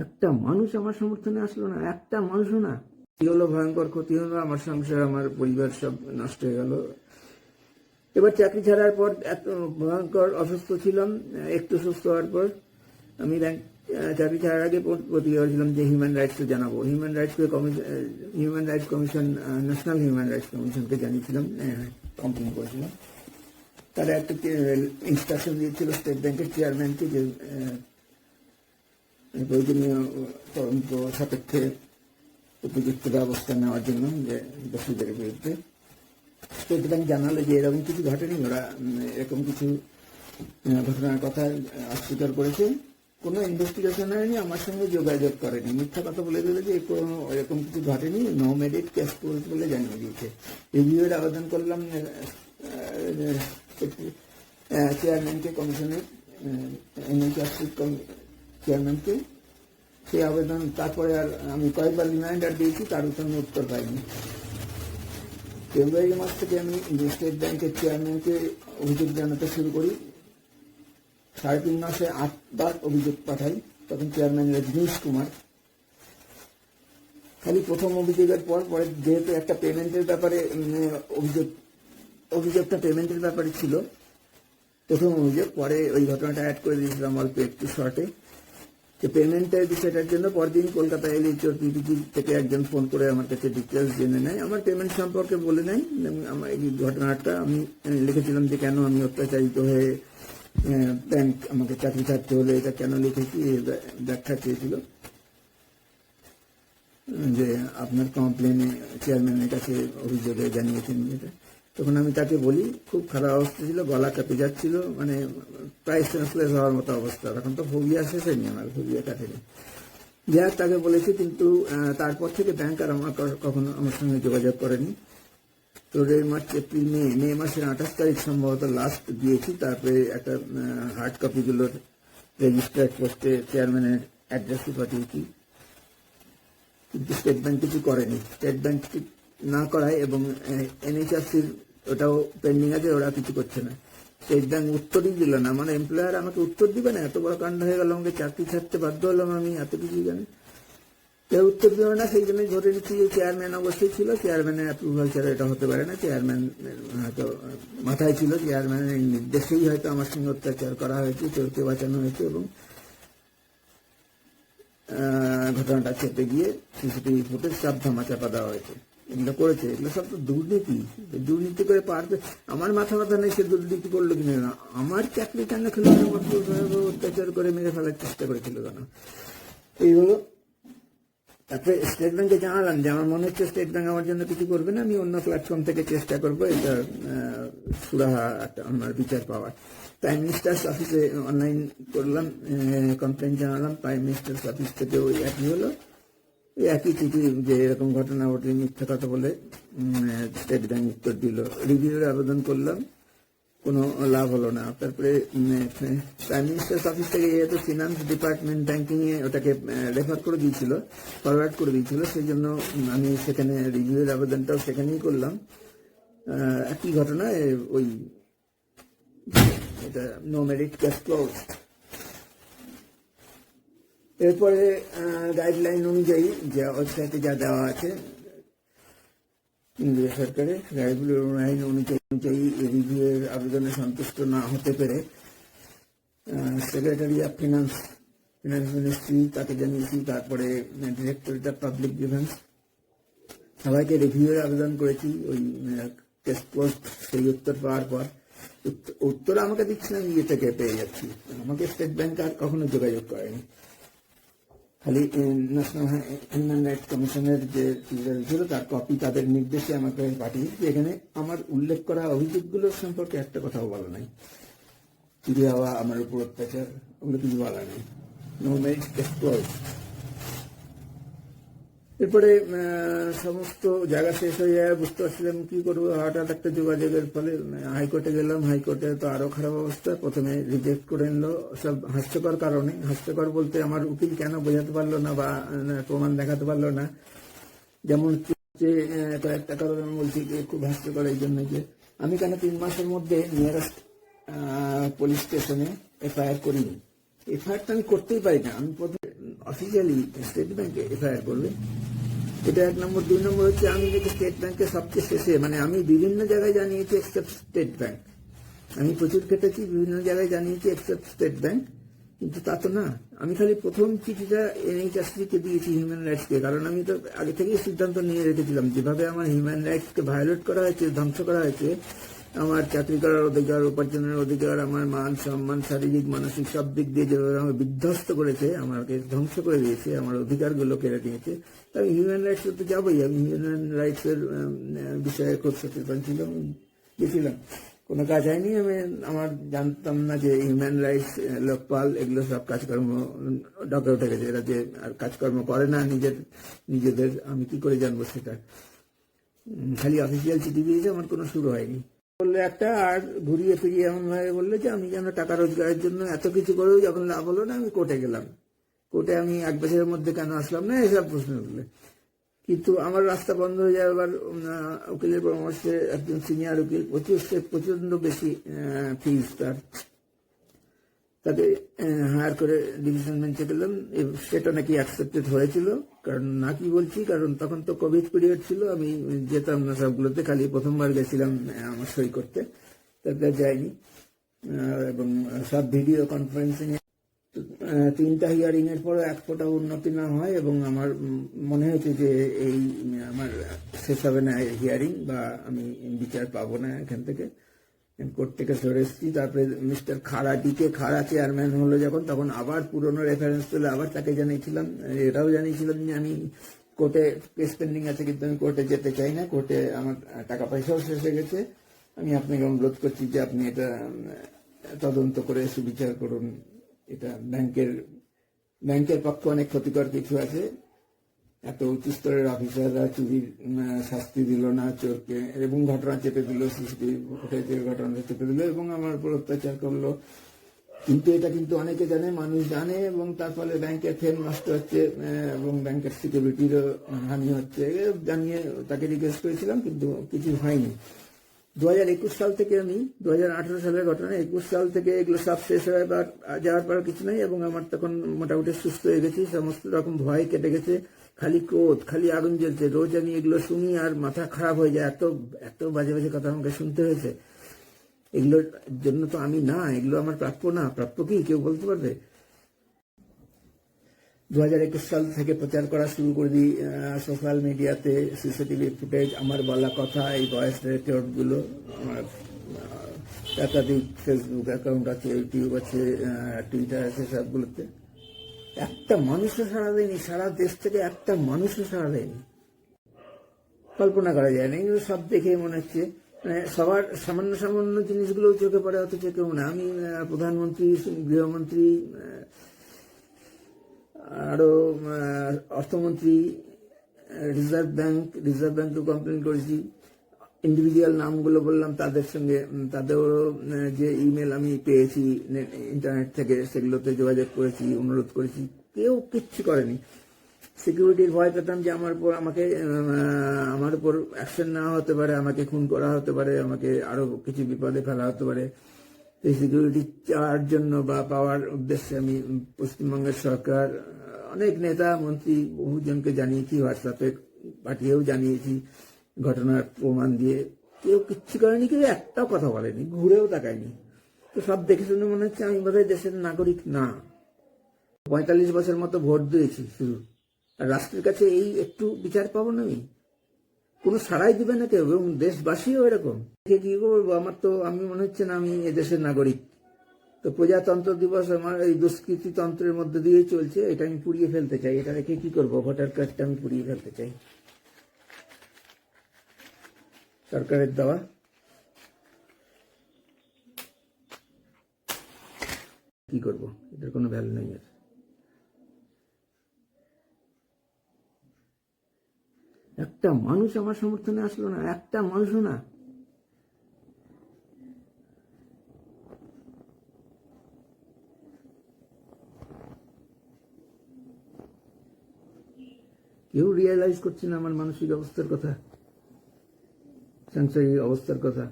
একটা মানুষ আমার সমর্থনে আসলো না, একটা মানুষও না। কি হলো, ভয়ঙ্কর ক্ষতি হলো, আমার সংসার, আমার পরিবার সব নষ্ট হয়ে গেল। এবার চাকরি ছাড়ার পর এত ভয়ঙ্কর অসুস্থ ছিলাম, একটু সুস্থ হওয়ার পর আমি ব্যাংক চাকরি ছাড়ার আগে প্র- প্রতিজ্ঞা করেছিলাম যে হিউম্যান রাইটসকে জানাব। Human rights commission human rights commission national human rights কমিশনকে জানিয়েছিলাম কমপ্লেন করেছিলাম। তারা একটা ইনস্ট্রাকশন দিয়েছিল স্টেট ব্যাংকের চেয়ারম্যানকে যে প্রয়োজনীয় তদন্ত সাপেক্ষে উপযুক্ত ব্যবস্থা নেওয়ার জন্য যে দোষীদের বিরুদ্ধে। স্টেট ব্যাংক জানালো যে এরকম কিছু ঘটেনি, ওরা এরকম কিছু ঘটনার কথা অস্বীকার করেছে। কোনো ইনভেস্টিগেশন হয়নি, আমার সঙ্গে যোগাযোগ করেনি। মিথ্যা কথা বলে দিল যে কোনো এরকম কিছু ঘটেনি নো মেরিট কেস ক্লোজ বলে জানিয়ে দিয়েছে। রিভিউয়ের আবেদন করলাম চেয়ারম্যানকে কমিশনের এনএইচআরসি চেয়ারম্যানকে। সেই আবেদন তারপরে আর আমি কয়েকবার রিমাইন্ডার দিয়েছি তার কোনো উত্তর পাইনি। ফেব্রুয়ারি মাস থেকে আমি স্টেট ব্যাংকের চেয়ারম্যানকে অভিযোগ জানাতে শুরু করি। সাড়ে তিন মাসে আটবার অভিযোগ পাঠাই তখন চেয়ারম্যান রজনীশ কুমার। খালি প্রথম অভিযোগের পর পরে যেহেতু একটা পেমেন্টের ব্যাপারে উম, অভিযোগ অভিযোগটা পেমেন্টের ব্যাপারে ছিল প্রথম অভিযোগ পরে ওই ঘটনাটা অ্যাড করে দিয়েছিলাম অল্প একটু শর্টে যে পেমেন্টের বিষয়টার জন্য পরদিন কলকাতায় এলে চোর পিপিজি থেকে একজন ফোন করে আমার কাছে ডিটেলস জেনে নেয়। আমার পেমেন্ট সম্পর্কে বলে নেয়। আমার এই ঘটনাটা আমি লিখেছিলাম যে কেন আমি অত্যাচারিত হয়ে ব্যাংক আমাকে চাকরি ছাড়তে হলো, এটা কেন লিখেছি ব্যাখ্যা চেয়েছিল। যে আপনার কমপ্লেনে চেয়ারম্যানের কাছে অভিযোগে জানিয়েছেন এটা। তখন আমি তাকে বলি, খুব খারাপ অবস্থা ছিল, গলা কেঁপে যাচ্ছিল মানে প্রায় সেন্সলেস হওয়ার মতো অবস্থা। তখন তো ফোবিয়া শেষ হয়নি আমার ফোবিয়া কাটেনি। যাই তাকে বলেছি কিন্তু তারপর থেকে ব্যাংক আর আমার কখনো আমার সঙ্গে যোগাযোগ করেনি। ফেব্রুয়ারি মার্চ, এপ্রিল, মে মে মাসের আঠাশ তারিখ সম্ভবত লাস্ট দিয়েছি। তারপরে একটা হার্ড কপিগুলোর রেজিস্টার্ড পোস্টে চেয়ারম্যানের অ্যাড্রেসই পাঠিয়েছি। কিন্তু স্টেট ব্যাংক কিছু করেনি। স্টেট ব্যাংক না করায় এবং এনএইচআরসির ওটাও পেন্ডিং আছে, ওরা কিছু করছে না। স্টেট ব্যাংক উত্তরই দিল না। মানে এমপ্লয়ার আমাকে উত্তর দিবে না, এত বড় কাণ্ড হয়ে গেল, আমাকে চাকরি ছাড়তে বাধ্য হলাম আমি, এত কিছু জানি। কেউ উত্তর দিল না, সেই জন্যই ধরে নিচ্ছি যে চেয়ারম্যান অবশ্যই ছিল চেয়ারম্যানের অ্যাপ্রুভাল ছাড়া এটা হতে পারে না। চেয়ারম্যান হয়তো মাথায় ছিল চেয়ারম্যানের নির্দেশেই হয়তো আমার সঙ্গে অত্যাচার করা হয়েছে, চোরকে বাঁচানো হয়েছে এবং ঘটনাটা চেপে গিয়ে সিসিটিভি ফুটেজ সব ধামা চাপা দেওয়া হয়েছে। এগুলো করেছে, এগুলো সব তো দুর্নীতি। দুর্নীতি করে পারবে আমার মাথা ব্যথা নেই সে দুর্নীতি করল কিনা না। আমার চাকরি কেন খেলো অত্যাচার করে মেরে ফেলার চেষ্টা করেছিল কেন? এই হলো, তারপরে স্টেট ব্যাংকে জানালাম যে আমার মনে হচ্ছে স্টেট ব্যাংক আমার জন্য কিছু করবে না, আমি অন্য প্ল্যাটফর্ম থেকে চেষ্টা করব, এটা সুরাহা একটা আমার বিচার পাওয়ার। প্রাইম মিনিস্টার্স অফিসে অনলাইন করলাম কমপ্লেন জানালাম প্রাইম মিনিস্টার্স অফিস থেকে ওই একই হলো। একই চিঠি যে এরকম ঘটনা ঘটে মিথ্যা কথা বলে স্টেট ব্যাংক উত্তর দিল। রিভিউর আবেদন করলাম, কোনো লাভ হলো না। তারপরে প্রাইম মিনিস্টার্স অফিস থেকে যেহেতু ফিনান্স ডিপার্টমেন্ট ব্যাংকিং এ ওটাকে রেফার করে দিয়েছিল ফরওয়ার্ড করে দিয়েছিল, সেই জন্য আমি সেখানে রিভিউয়ের আবেদনটাও সেখানেই করলাম। একই ঘটনা ওই, এটা নো মেরিট ক্যাশ ক্লোজ এরপরে গাইডলাইন অনুযায়ী যা ওয়েবসাইটে যা দেওয়া আছে, কেন্দ্রীয় সরকারের গাইডলাইন আইন অনুযায়ী অনুযায়ী রিভিউয়ের আবেদনে সন্তুষ্ট না হতে পেরে secretary of finance finance ministry তাকে জানিয়েছি, তারপরে ডিরেক্টরেট অফ পাবলিক ডিফেন্স সবাইকে রিভিউয়ের আবেদন করেছি, ওই টেস্ট পোস্ট সেই উত্তর পাওয়ার পর, উত্তর আমাকে দিচ্ছে না নিজে থেকে পেয়ে যাচ্ছি। আমাকে স্টেট ব্যাংক আর কখনো যোগাযোগ করেনি। খালি ন্যাশনাল হিউম্যান রাইটস কমিশনের যে ছিল, তার কপি তাদের নির্দেশে আমাকে পাঠিয়েছে এখানে আমার উল্লেখ করা অভিযোগগুলোর সম্পর্কে একটা কথাও বলা নাই। চুরি হওয়া আমার উপর অত্যাচার, ওগুলো কিছু বলা নেই। নো মেরিট এরপরে সমস্ত জায়গা শেষ হয়ে যায়, বুঝতে পারছিলাম কি করব, হঠাৎ একটা যোগাযোগের ফলে হাইকোর্টে গেলাম, হাইকোর্টে তো আরও খারাপ অবস্থা, প্রথমে রিজেক্ট করে নিলো, সব হাস্যকর কারণে, হাস্যকর বলতে আমার উকিল কেন বোঝাতে পারল না বা প্রমাণ দেখাতে পারল না। যেমন যে কয়েকটা কারণ আমি বলছি যে, খুব হাস্যকর এই জন্য যে, আমি কেন তিন মাসের মধ্যে নিয়ারেস্ট পুলিশ স্টেশনে এফআইআর করিনি? এফআইআর তো আমি করতেই পারি না। আমি প্রথমে অফিসিয়ালি স্টেট ব্যাংকে এফআইআর করবে এটা এক নম্বর। দুই নম্বর হচ্ছে আমি যেটা স্টেট ব্যাংকে সবচেয়ে শেষে মানে আমি বিভিন্ন জায়গায় জানিয়েছি এক্সেপ্ট স্টেট ব্যাংক আমি প্রচুর কেটেছি বিভিন্ন জায়গায় জানিয়েছি এক্সেপ্ট স্টেট ব্যাংক কিন্তু তা তো না। আমি খালি প্রথম চিঠিটা এনএইচআরসিকে দিয়েছি হিউম্যান রাইটসকে কারণ আমি তো আগে থেকেই সিদ্ধান্ত নিয়ে রেখেছিলাম। যেভাবে আমার হিউম্যান রাইটসকে ভায়োলেট করা হয়েছে, ধ্বংস করা হয়েছে আমার চাকরি করার অধিকার, উপার্জনের অধিকার, আমার মান সম্মান, শারীরিক, মানসিক সব দিক দিয়ে যেভাবে আমার বিধ্বস্ত করেছে, আমাকে ধ্বংস করে দিয়েছে, আমার অধিকারগুলো কেড়ে নিয়েছে। তাই হিউম্যান রাইটস তো যাবোই। আমি হিউম্যান রাইটসের বিষয়ে খুব সচেতন ছিলাম, গেছিলাম। কোনো কাজ হয়নি, আমি আমার জানতাম না যে হিউম্যান রাইটস লোকপাল, এগুলো সব কাজকর্ম ডকে উঠে গেছে। এরা যে আর কাজকর্ম করে না, নিজের, নিজেদের, আমি কি করে জানব সেটা? খালি অফিসিয়াল চিঠি দিয়েছে, আমার কোনো শুরু হয়নি। বলল একটা, আর ঘুরিয়ে ফিরিয়ে এমন ভাবে বলল যে, আমি যেন টাকা রোজগারের জন্য এত কিছু করেও যখন লাভ হলো না, আমি কোর্টে গেলাম। কোর্টে আমি এক বছরের মধ্যে কেন আসলাম না, এসব প্রশ্ন উঠলে কিন্তু আমার রাস্তা বন্ধ হয়ে যাওয়ার উকিলের পরামর্শে একজন সিনিয়র উকিল প্রচুর, সে প্রচণ্ড বেশি ফিজ তার। তাকে হায়ার করে ডিভিশন বেঞ্চে গেলাম। সেটা নাকি অ্যাকসেপ্টেড হয়েছিল। কারণ নাকি বলছি, কারণ তখন তো কোভিড পিরিয়ড ছিল, আমি যেতাম না সবগুলোতে, খালি প্রথমবার গেছিলাম আমার সই করতে। তারপরে যাইনি। এবং সব ভিডিও কনফারেন্সিং তিনটা হিয়ারিং এর পরে এক ফোঁটা উন্নতি না হয়, এবং আমার মনে হয়েছে যে এই, আমার শেষ হবে না হিয়ারিং বা আমি বিচার পাবো না এখান থেকে। কোর্ট থেকে সরে এসেছি। তারপরে মিস্টার খাড়াটিকে খাড়া চেয়ারম্যান হলো যখন, তখন আবার পুরনো রেফারেন্স তুলে আবার তাকে জানিয়েছিলাম। এটাও জানিয়েছিলাম যে আমি কোর্টে কেস পেন্ডিং আছে, কিন্তু আমি কোর্টে যেতে চাই না। কোর্টে আমার টাকা পয়সাও শেষ হয়ে গেছে। আমি আপনাকে অনুরোধ করছি যে আপনি এটা, তদন্ত করে সুবিচার করুন। এটা ব্যাংকের ব্যাংকের পক্ষে অনেক ক্ষতিকর কিছু আছে। এত উচ্চ স্তরের অফিসাররা চুরির শাস্তি দিল না চোরকে এবং ঘটনা চেপে দিল, সিসিটিভি ফুটেজের চেপে দিল, এবং আমার উপর অত্যাচার করল। কিন্তু এটা কিন্তু অনেকে জানে, মানুষ জানে, এবং তার ফলে ব্যাংকের ফেম নষ্ট হচ্ছে এবং ব্যাংকের সিকিউরিটিরও হানি হচ্ছে। জানিয়ে তাকে রিকোয়েস্ট করেছিলাম, কিন্তু কিছু হয়নি। দু হাজার একুশ সাল থেকে আমি, দু হাজার আঠারো সালের ঘটনা, একুশ সাল থেকে এগুলো সব শেষ হয়ে বা যাওয়ার পর কিছু নেই এবং আমার তখন মোটামুটি সুস্থ হয়ে গেছি, সমস্ত রকম ভয় কেটে গেছে, খালি ক্রোধ, খালি আগুন জ্বলছে, রোজ আমি এগুলো শুনি আর মাথা খারাপ হয়ে যায়, এত এত বাজে বাজে কথা আমাকে শুনতে হয়েছে। এগুলোর জন্য তো আমি না, এগুলো আমার প্রাপ্য না, প্রাপ্য কি? কেউ বলতে পারবে? দু হাজার একুশ সাল থেকে প্রচার করা শুরু করে দিই সোশ্যাল মিডিয়াতে সিসিটিভি ফুটেজ, আমার বলা কথা, এই ভয়েস রেকর্ডগুলো একাধিক ফেসবুক অ্যাকাউন্ট আছে ইউটিউব আছে টুইটার আছে সবগুলোতে। একটা মানুষও সাড়া দেয়নি, সারা দেশ থেকে একটা মানুষও সাড়া দেয়নি। কল্পনা করা যায় না, এগুলো সব দেখে মনে হচ্ছে মানে সবার সামান্য সামান্য জিনিসগুলো চোখে পড়ে, অথচ কেউ না। আমি প্রধানমন্ত্রী, গৃহমন্ত্রী আহ, আরও অর্থমন্ত্রী রিজার্ভ ব্যাংক রিজার্ভ ব্যাংকে কমপ্লেন করেছি। ইন্ডিভিজুয়াল নামগুলো বললাম তাদের সঙ্গে তাদেরও যে ইমেল আমি পেয়েছি ইন্টারনেট থেকে সেগুলোতে যোগাযোগ করেছি অনুরোধ করেছি কেউ কিচ্ছু করেনি। সিকিউরিটির ভয় পেতাম যে আমার উপর আমাকে আমার উপর অ্যাকশন নেওয়া হতে পারে আমাকে খুন করা হতে পারে আমাকে আরও কিছু বিপদে ফেলা হতে পারে। এই সিকিউরিটি চাওয়ার জন্য বা পাওয়ার উদ্দেশ্যে আমি পশ্চিমবঙ্গের সরকার অনেক নেতা, মন্ত্রী, বহুজনকে জানিয়েছি হোয়াটসঅ্যাপে পাঠিয়েও জানিয়েছি, ঘটনার প্রমাণ দিয়ে। কেউ কিচ্ছু করেনি, কেউ একটাও কথা বলেনি, ঘুরেও তাকায়নি। তো সব দেখে শুনে মনে হচ্ছে আমি বোধহয় দেশের নাগরিক না। পঁয়তাল্লিশ বছর মতো ভোট দিয়েছি শুধু। আর রাষ্ট্রের কাছে এই একটু বিচার পাবো না আমি। কোনো সাড়াই দিবে না কেউ, এবং দেশবাসীও এরকম। কে করব? আমার তো, আমি মনে হচ্ছে না আমি এ দেশের নাগরিক। তো প্রজাতন্ত্র দিবস আমার এই দুষ্কৃতি তন্ত্রের মধ্যে দিয়েই চলছে, এটা আমি পুড়িয়ে ফেলতে চাই। এটা রেখে কি করব? ভোটার কার্ডটা আমি পুড়িয়ে ফেলতে চাই। সরকারের দেওয়া। কি করব? এটার কোনো ভ্যালু নেই আর। একটা মানুষ আমার সমর্থনে আসলো না, একটা মানুষও না। কেউ রিয়েলাইজ করছে না আমার মানসিক অবস্থার কথা সাংসারিক অবস্থার কথা।